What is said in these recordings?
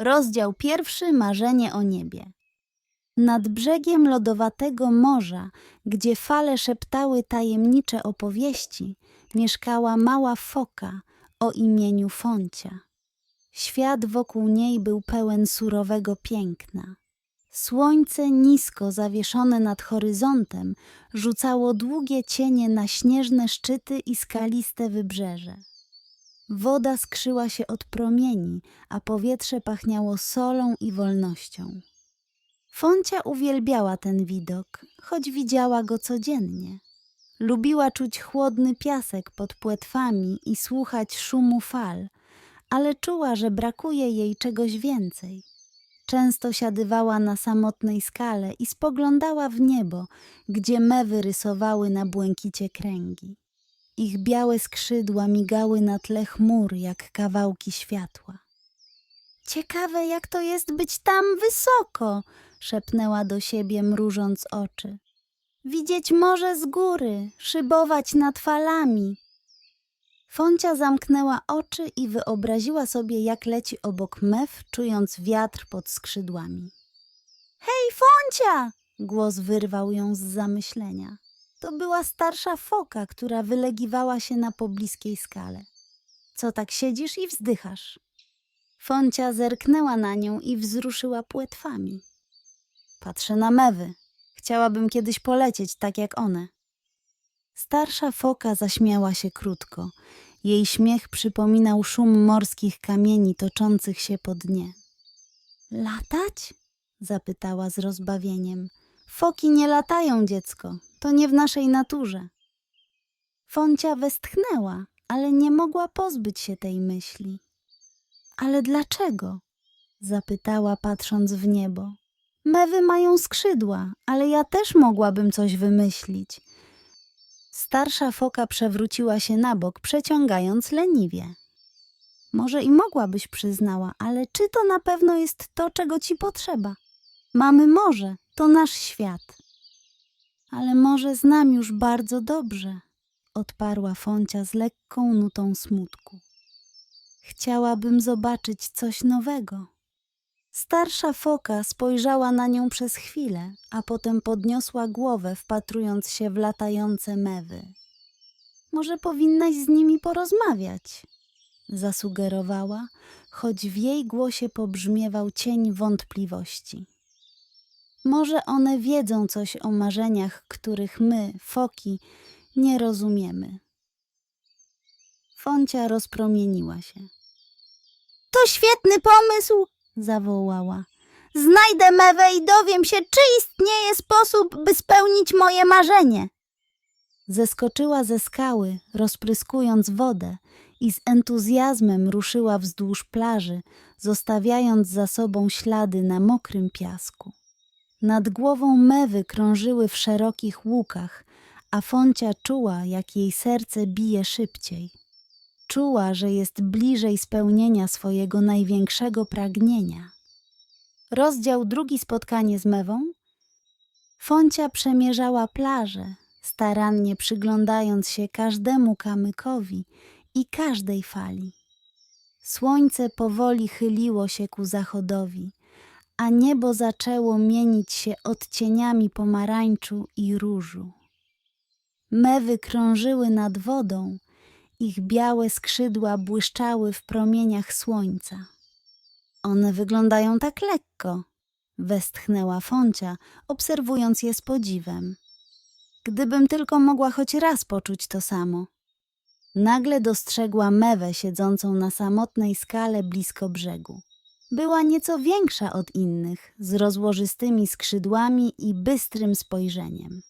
Rozdział pierwszy Marzenie o niebie. Nad brzegiem lodowatego morza, gdzie fale szeptały tajemnicze opowieści, mieszkała mała foka o imieniu Foncia. Świat wokół niej był pełen surowego piękna. Słońce nisko zawieszone nad horyzontem rzucało długie cienie na śnieżne szczyty i skaliste wybrzeże. Woda skrzyła się od promieni, a powietrze pachniało solą i wolnością. Foncia uwielbiała ten widok, choć widziała go codziennie. Lubiła czuć chłodny piasek pod płetwami i słuchać szumu fal, ale czuła, że brakuje jej czegoś więcej. Często siadywała na samotnej skale i spoglądała w niebo, gdzie mewy rysowały na błękicie kręgi. Ich białe skrzydła migały na tle chmur jak kawałki światła. Ciekawe, jak to jest być tam wysoko, szepnęła do siebie, mrużąc oczy. Widzieć morze z góry, szybować nad falami. Foncia zamknęła oczy i wyobraziła sobie, jak leci obok mew, czując wiatr pod skrzydłami. Hej, Foncia! Głos wyrwał ją z zamyślenia. To była starsza foka, która wylegiwała się na pobliskiej skale. Co tak siedzisz i wzdychasz? Foncia zerknęła na nią i wzruszyła płetwami. Patrzę na mewy. Chciałabym kiedyś polecieć tak jak one. Starsza foka zaśmiała się krótko. Jej śmiech przypominał szum morskich kamieni toczących się po dnie. Latać? zapytała z rozbawieniem. Foki nie latają, dziecko. To nie w naszej naturze. Foncia westchnęła, ale nie mogła pozbyć się tej myśli. Ale dlaczego? zapytała, patrząc w niebo. Mewy mają skrzydła, ale ja też mogłabym coś wymyślić. Starsza foka przewróciła się na bok, przeciągając leniwie. Może i mogłabyś przyznała, ale czy to na pewno jest to, czego ci potrzeba? Mamy morze, to nasz świat. Ale może znam już bardzo dobrze, odparła Foncia z lekką nutą smutku. Chciałabym zobaczyć coś nowego. Starsza foka spojrzała na nią przez chwilę, a potem podniosła głowę, wpatrując się w latające mewy. Może powinnaś z nimi porozmawiać, zasugerowała, choć w jej głosie pobrzmiewał cień wątpliwości. Może one wiedzą coś o marzeniach, których my, foki, nie rozumiemy. Foncia rozpromieniła się. To świetny pomysł, zawołała. Znajdę mewę i dowiem się, czy istnieje sposób, by spełnić moje marzenie. Zeskoczyła ze skały, rozpryskując wodę i z entuzjazmem ruszyła wzdłuż plaży, zostawiając za sobą ślady na mokrym piasku. Nad głową mewy krążyły w szerokich łukach, a Foncia czuła, jak jej serce bije szybciej. Czuła, że jest bliżej spełnienia swojego największego pragnienia. Rozdział drugi spotkanie z mewą. Foncia przemierzała plażę, starannie przyglądając się każdemu kamykowi i każdej fali. Słońce powoli chyliło się ku zachodowi, a niebo zaczęło mienić się odcieniami pomarańczu i różu. Mewy krążyły nad wodą, ich białe skrzydła błyszczały w promieniach słońca. One wyglądają tak lekko, westchnęła Foncia, obserwując je z podziwem. Gdybym tylko mogła choć raz poczuć to samo. Nagle dostrzegła mewę siedzącą na samotnej skale blisko brzegu. Była nieco większa od innych, z rozłożystymi skrzydłami i bystrym spojrzeniem.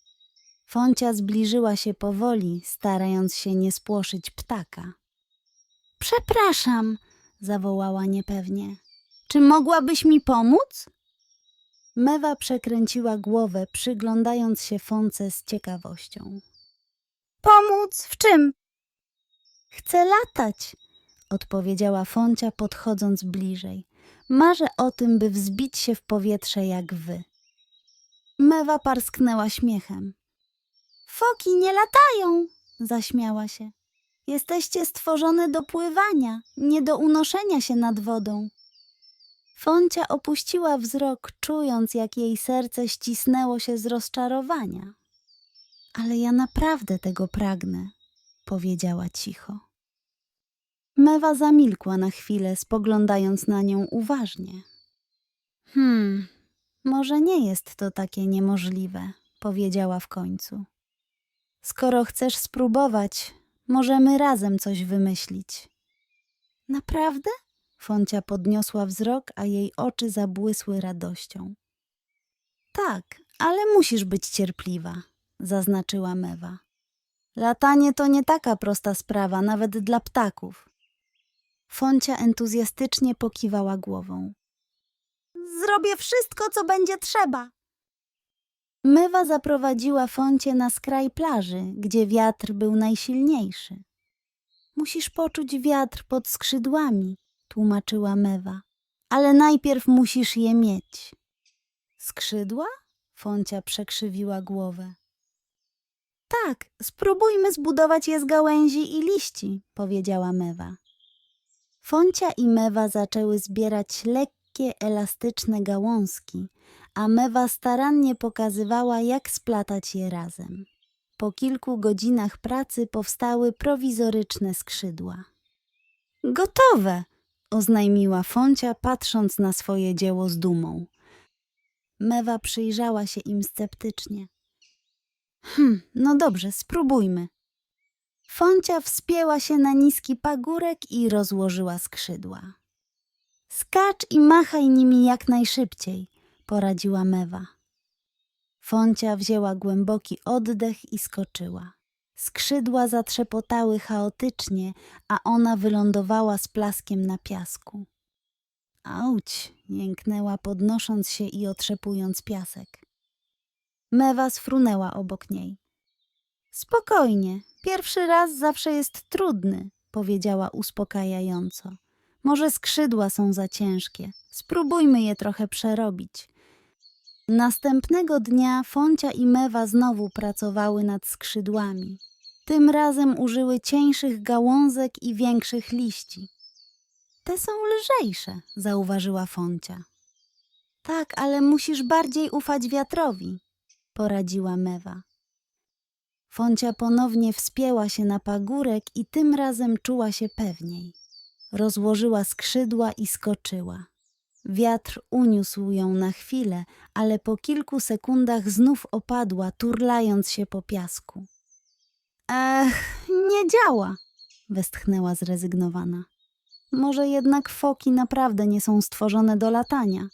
Foncia zbliżyła się powoli, starając się nie spłoszyć ptaka. Przepraszam, zawołała niepewnie. Czy mogłabyś mi pomóc? Mewa przekręciła głowę, przyglądając się Fonce z ciekawością. Pomóc w czym? Chcę latać, odpowiedziała Foncia, podchodząc bliżej. Marzę o tym, by wzbić się w powietrze jak wy. Mewa parsknęła śmiechem. Foki nie latają, zaśmiała się. Jesteście stworzone do pływania, nie do unoszenia się nad wodą. Foncia opuściła wzrok, czując, jak jej serce ścisnęło się z rozczarowania. Ale ja naprawdę tego pragnę, powiedziała cicho. Mewa zamilkła na chwilę, spoglądając na nią uważnie. Hmm, może nie jest to takie niemożliwe, powiedziała w końcu. Skoro chcesz spróbować, możemy razem coś wymyślić. Naprawdę? Foncia podniosła wzrok, a jej oczy zabłysły radością. Tak, ale musisz być cierpliwa, zaznaczyła Mewa. Latanie to nie taka prosta sprawa, nawet dla ptaków. Foncia entuzjastycznie pokiwała głową. Zrobię wszystko, co będzie trzeba. Mywa zaprowadziła Foncie na skraj plaży, gdzie wiatr był najsilniejszy. Musisz poczuć wiatr pod skrzydłami, tłumaczyła Mewa. Ale najpierw musisz je mieć. Skrzydła? Foncia przekrzywiła głowę. Tak, spróbujmy zbudować je z gałęzi i liści, powiedziała Mewa. Foncia i Mewa zaczęły zbierać lekkie, elastyczne gałązki, a Mewa starannie pokazywała, jak splatać je razem. Po kilku godzinach pracy powstały prowizoryczne skrzydła. Gotowe! oznajmiła Foncia, patrząc na swoje dzieło z dumą. Mewa przyjrzała się im sceptycznie. Hm, no dobrze, spróbujmy. Foncia wspięła się na niski pagórek i rozłożyła skrzydła. Skacz i machaj nimi jak najszybciej, poradziła Mewa. Foncia wzięła głęboki oddech i skoczyła. Skrzydła zatrzepotały chaotycznie, a ona wylądowała z plaskiem na piasku. Auć, jęknęła podnosząc się i otrzepując piasek. Mewa sfrunęła obok niej. Spokojnie, pierwszy raz zawsze jest trudny, powiedziała uspokajająco. Może skrzydła są za ciężkie. Spróbujmy je trochę przerobić. Następnego dnia Foncia i Mewa znowu pracowały nad skrzydłami. Tym razem użyły cieńszych gałązek i większych liści. Te są lżejsze, zauważyła Foncia. Tak, ale musisz bardziej ufać wiatrowi, poradziła Mewa. Foncia ponownie wspięła się na pagórek i tym razem czuła się pewniej. Rozłożyła skrzydła i skoczyła. Wiatr uniósł ją na chwilę, ale po kilku sekundach znów opadła, turlając się po piasku. Ech, nie działa, westchnęła zrezygnowana. Może jednak foki naprawdę nie są stworzone do latania.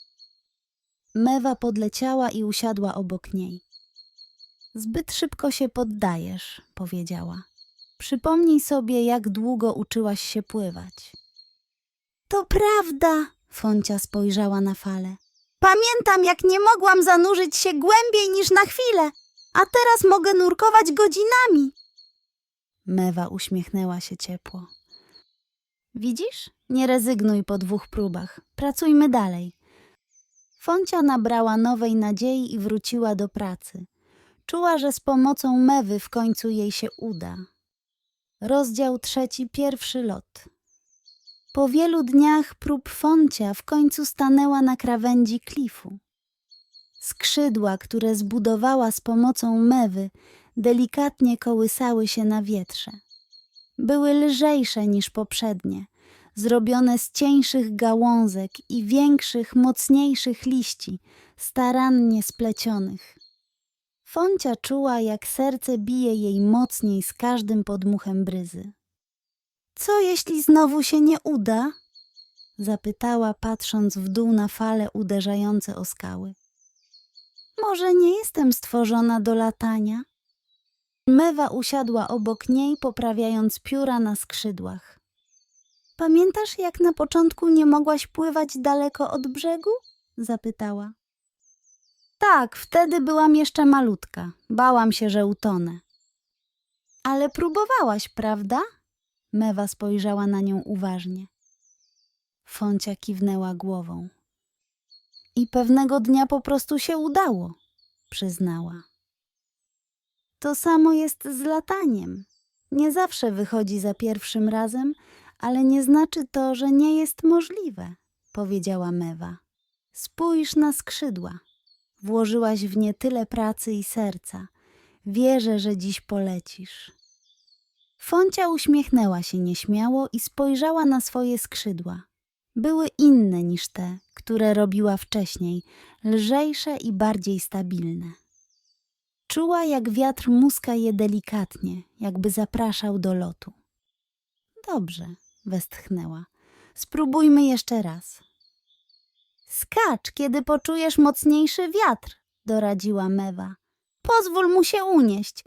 Mewa podleciała i usiadła obok niej. Zbyt szybko się poddajesz, powiedziała. Przypomnij sobie, jak długo uczyłaś się pływać. To prawda, Foncia spojrzała na falę. Pamiętam, jak nie mogłam zanurzyć się głębiej niż na chwilę, a teraz mogę nurkować godzinami. Mewa uśmiechnęła się ciepło. Widzisz? Nie rezygnuj po dwóch próbach. Pracujmy dalej. Foncia nabrała nowej nadziei i wróciła do pracy. Czuła, że z pomocą mewy w końcu jej się uda. Rozdział trzeci, pierwszy lot. Po wielu dniach prób Foncia w końcu stanęła na krawędzi klifu. Skrzydła, które zbudowała z pomocą mewy, delikatnie kołysały się na wietrze. Były lżejsze niż poprzednie, zrobione z cieńszych gałązek i większych, mocniejszych liści, starannie splecionych. Foncia czuła, jak serce bije jej mocniej z każdym podmuchem bryzy. Co jeśli znowu się nie uda? Zapytała, patrząc w dół na fale uderzające o skały. Może nie jestem stworzona do latania? Mewa usiadła obok niej, poprawiając pióra na skrzydłach. Pamiętasz, jak na początku nie mogłaś pływać daleko od brzegu? zapytała. Tak, wtedy byłam jeszcze malutka. Bałam się, że utonę. Ale próbowałaś, prawda? Mewa spojrzała na nią uważnie. Foncia kiwnęła głową. I pewnego dnia po prostu się udało, przyznała. To samo jest z lataniem. Nie zawsze wychodzi za pierwszym razem, ale nie znaczy to, że nie jest możliwe, powiedziała Mewa. Spójrz na skrzydła. Włożyłaś w nie tyle pracy i serca. Wierzę, że dziś polecisz. Foncia uśmiechnęła się nieśmiało i spojrzała na swoje skrzydła. Były inne niż te, które robiła wcześniej, lżejsze i bardziej stabilne. Czuła, jak wiatr muska je delikatnie, jakby zapraszał do lotu. Dobrze, westchnęła. Spróbujmy jeszcze raz. Skacz, kiedy poczujesz mocniejszy wiatr, doradziła Mewa. Pozwól mu się unieść.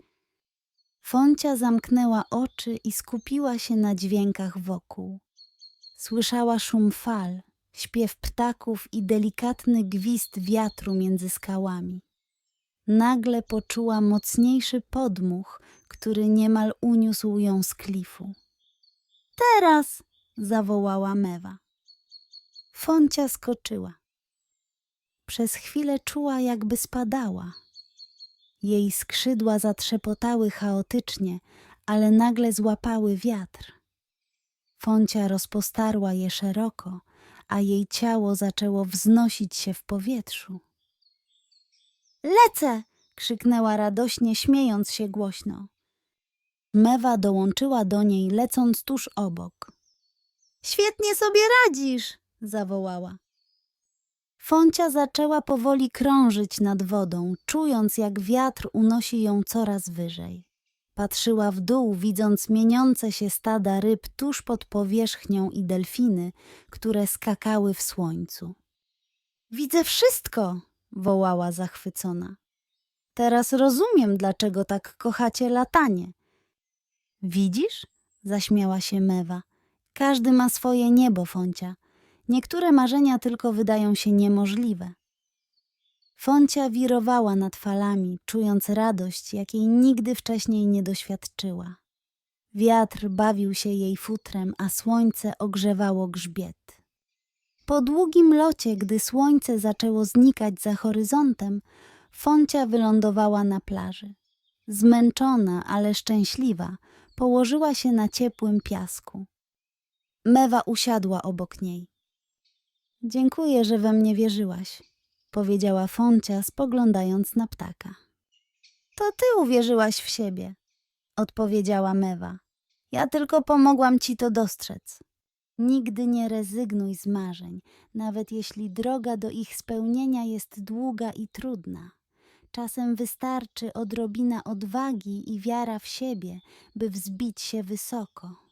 Foncia zamknęła oczy i skupiła się na dźwiękach wokół. Słyszała szum fal, śpiew ptaków i delikatny gwizd wiatru między skałami. Nagle poczuła mocniejszy podmuch, który niemal uniósł ją z klifu. Teraz! zawołała Mewa. Foncia skoczyła. Przez chwilę czuła, jakby spadała. Jej skrzydła zatrzepotały chaotycznie, ale nagle złapały wiatr. Foncia rozpostarła je szeroko, a jej ciało zaczęło wznosić się w powietrzu. Lecę! krzyknęła radośnie, śmiejąc się głośno. Mewa dołączyła do niej, lecąc tuż obok. Świetnie sobie radzisz! Zawołała. Foncia zaczęła powoli krążyć nad wodą, czując jak wiatr unosi ją coraz wyżej. Patrzyła w dół, widząc mieniące się stada ryb tuż pod powierzchnią i delfiny, które skakały w słońcu. Widzę wszystko! wołała zachwycona. Teraz rozumiem, dlaczego tak kochacie latanie. Widzisz? zaśmiała się Mewa. Każdy ma swoje niebo, Foncia. Niektóre marzenia tylko wydają się niemożliwe. Foncia wirowała nad falami, czując radość, jakiej nigdy wcześniej nie doświadczyła. Wiatr bawił się jej futrem, a słońce ogrzewało grzbiet. Po długim locie, gdy słońce zaczęło znikać za horyzontem, Foncia wylądowała na plaży. Zmęczona, ale szczęśliwa, położyła się na ciepłym piasku. Mewa usiadła obok niej. Dziękuję, że we mnie wierzyłaś, powiedziała Foncia, spoglądając na ptaka. To ty uwierzyłaś w siebie, odpowiedziała Mewa. Ja tylko pomogłam ci to dostrzec. Nigdy nie rezygnuj z marzeń, nawet jeśli droga do ich spełnienia jest długa i trudna. Czasem wystarczy odrobina odwagi i wiara w siebie, by wzbić się wysoko.